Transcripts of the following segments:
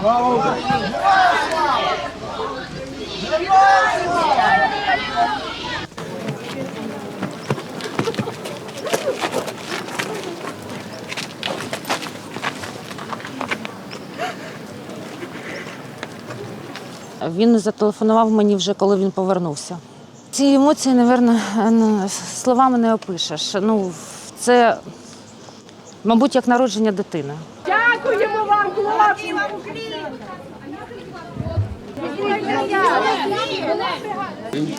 Слава Він зателефонував мені вже, коли він повернувся. Ці емоції, мабуть, е, словами не опишеш. Ну, це мабуть, як народження дитини. Дякуємо вам, хлопці!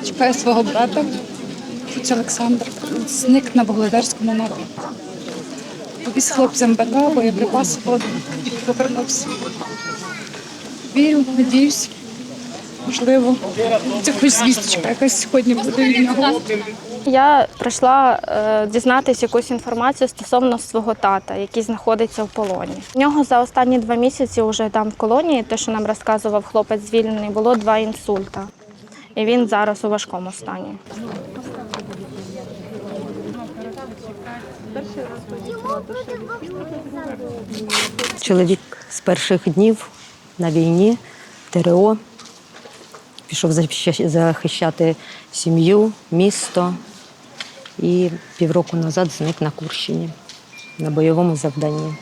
Чекаю свого брата, Куць Олександр. Зник на Володарському народу. Повіз хлопцям БК, боєприпаси воду і повернувся. Вірю, надіюсь, можливо, це хоч звісточка якась сьогодні буде від нього. Я прийшла е, дізнатися якусь інформацію стосовно свого тата, який знаходиться в полоні. В нього за останні два місяці, вже там в колонії, те, що нам розказував хлопець звільнений, було два інсульта. І він зараз у важкому стані. Чоловік з перших днів на війні, ТРО, пішов захищати сім'ю, місто і півроку назад зник на Курщині на бойовому завданні.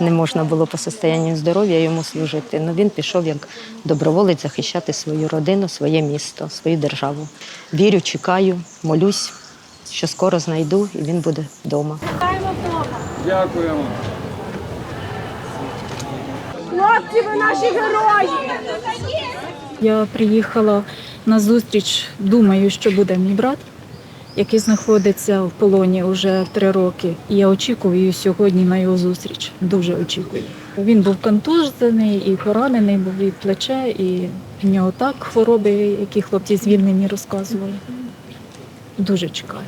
Не можна було по состоянню здоров'я йому служити. але він пішов як доброволець захищати свою родину, своє місто, свою державу. Вірю, чекаю, молюсь, що скоро знайду і він буде вдома. Дякуємо. Хлопці, ви наші герої! Я приїхала на зустріч, думаю, що буде мій брат, який знаходиться в полоні вже три роки. І я очікую сьогодні на його зустріч. Дуже очікую. Він був контужений і поранений, був і плече, і в нього так хвороби, які хлопці звільнені розказували. Дуже чекаю.